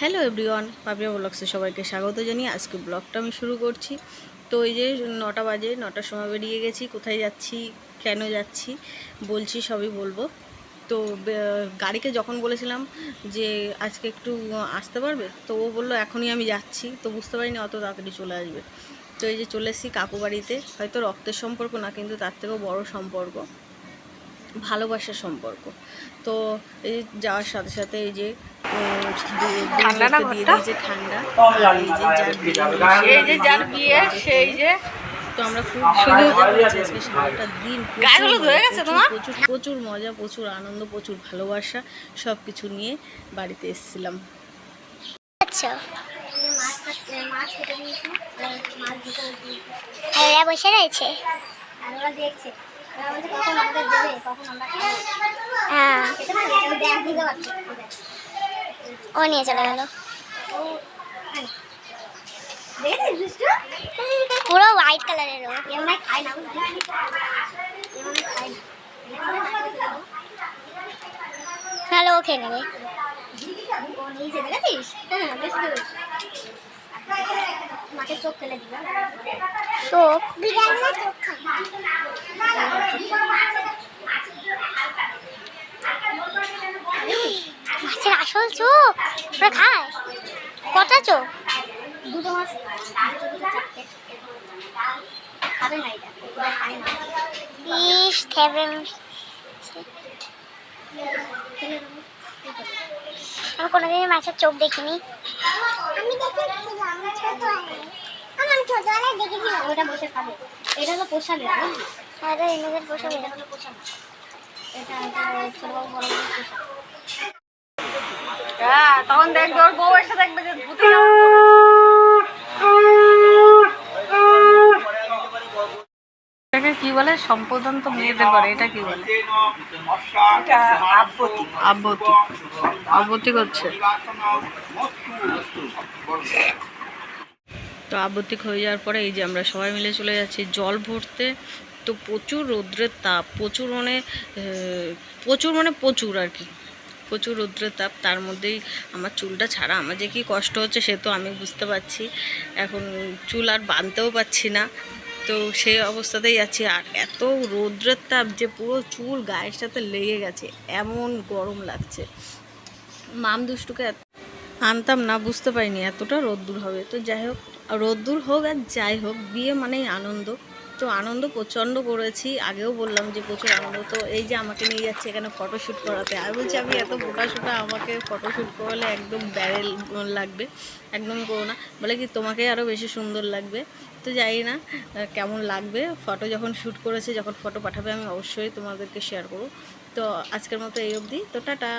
Hello everyone Papiya ব্লগসে সবাইকে স্বাগত জানিয়ে আজকে ব্লগটা আমি শুরু করছি। তো এই যে নটা বাজে, নটার সময় বেরিয়ে গেছি, কোথায় যাচ্ছি, কেন যাচ্ছি, বলছি সবই বলব। তো গাড়িকে যখন বলেছিলাম যে আজকে একটু আসতে পারবে, তো ও বলল এখনই আমি যাচ্ছি, তো বুঝতে পারিনি অত তাড়াতাড়ি চলে আসবে। তো এই যে চলে এসেছি কাকু বাড়িতে, হয়তো রক্তের সম্পর্ক না, কিন্তু তার থেকেও বড় সম্পর্ক। ভালোবাসার সম্পর্ক। তো এই যাওয়ার সাথে সাথে এই যে ঠান্ডা না দিয়ে দিয়েছে ঠান্ডা এই যে যার বিয়ে যে যার সেই যে তো আমরা খুব সারাটা দিন প্রচুর হয়ে মজা প্রচুর আনন্দ প্রচুর ভালোবাসা সব কিছু নিয়ে বাড়িতে এসেছিলাম। আচ্ছা। বসে রয়েছে? আর ওরা দেখছে। ও নিয়ে চলে গেল। পুরো হোয়াইট কালারের এমন খায় নেবে। হ্যাঁ চোখ ফেলে দিলাম তো বিড়াল না চোখ চোখ ওরা খায়। কটা চোখ দুটো মাছ। দুটো চারটে খাবে না এটা। ওরা খায় না। ইস খেবে আমি কোনোদিনই মাছের চোখ দেখিনি। আমি দেখেছিলাম ছোট আমার ছোটবেলায় দেখেছিলাম ওটা বসে খাবে। এটা হলো এনেদের বসে এটা হলো এটা বড় পোষা হ্যাঁ তখন দেখবে ওর বউ এসে দেখবে যে ভূতে এটাকে কি বলে? সম্পোদন তো মেয়েদের করে এটা কি বলে? আব্বতি আব্বতি করছে। তো আবর্তিক হয়ে যাওয়ার পরে এই যে আমরা সবাই মিলে চলে যাচ্ছি জল ভরতে। তো প্রচুর রৌদ্রের তাপ প্রচুর মানে আহ, প্রচুর মানে প্রচুর আর কি। প্রচুর রৌদ্রের তাপ তার মধ্যেই আমার চুলটা ছাড়া। আমার যে কী কষ্ট হচ্ছে সে তো আমি বুঝতে পারছি। এখন চুল আর বাঁধতেও পারছি না। তো সেই অবস্থাতেই আছি। আর এত রৌদ্রের তাপ যে পুরো চুল গায়ের সাথে লেগে গেছে, এমন গরম লাগছে। মাম দুষ্টুকে আনতাম না, বুঝতে পারিনি এতটা রোদ্দুর হবে। তো যাই হোক, রোদ্দুর হোক আর যাই হোক, বিয়ে মানেই আনন্দ। তো আনন্দ, প্রচণ্ড করেছি। আগেও বললাম যে প্রচুর আনন্দ। তো এই যে আমাকে নিয়ে যাচ্ছে এখানে ফটোশ্যুট করাতে, আর বলছি আমি এত বোটা শোটা আমাকে ফটোশ্যুট করালে একদম ব্যারেল লাগবে, একদম করো না। বলে কি তোমাকে আরও বেশি সুন্দর লাগবে? তো জানি না কেমন লাগবে? ফটো যখন শ্যুট করেছে, যখন ফটো পাঠাবে, আমি অবশ্যই তোমাদেরকে শেয়ার করব। তো আজকের মতো এই অবধি। তো টাটা।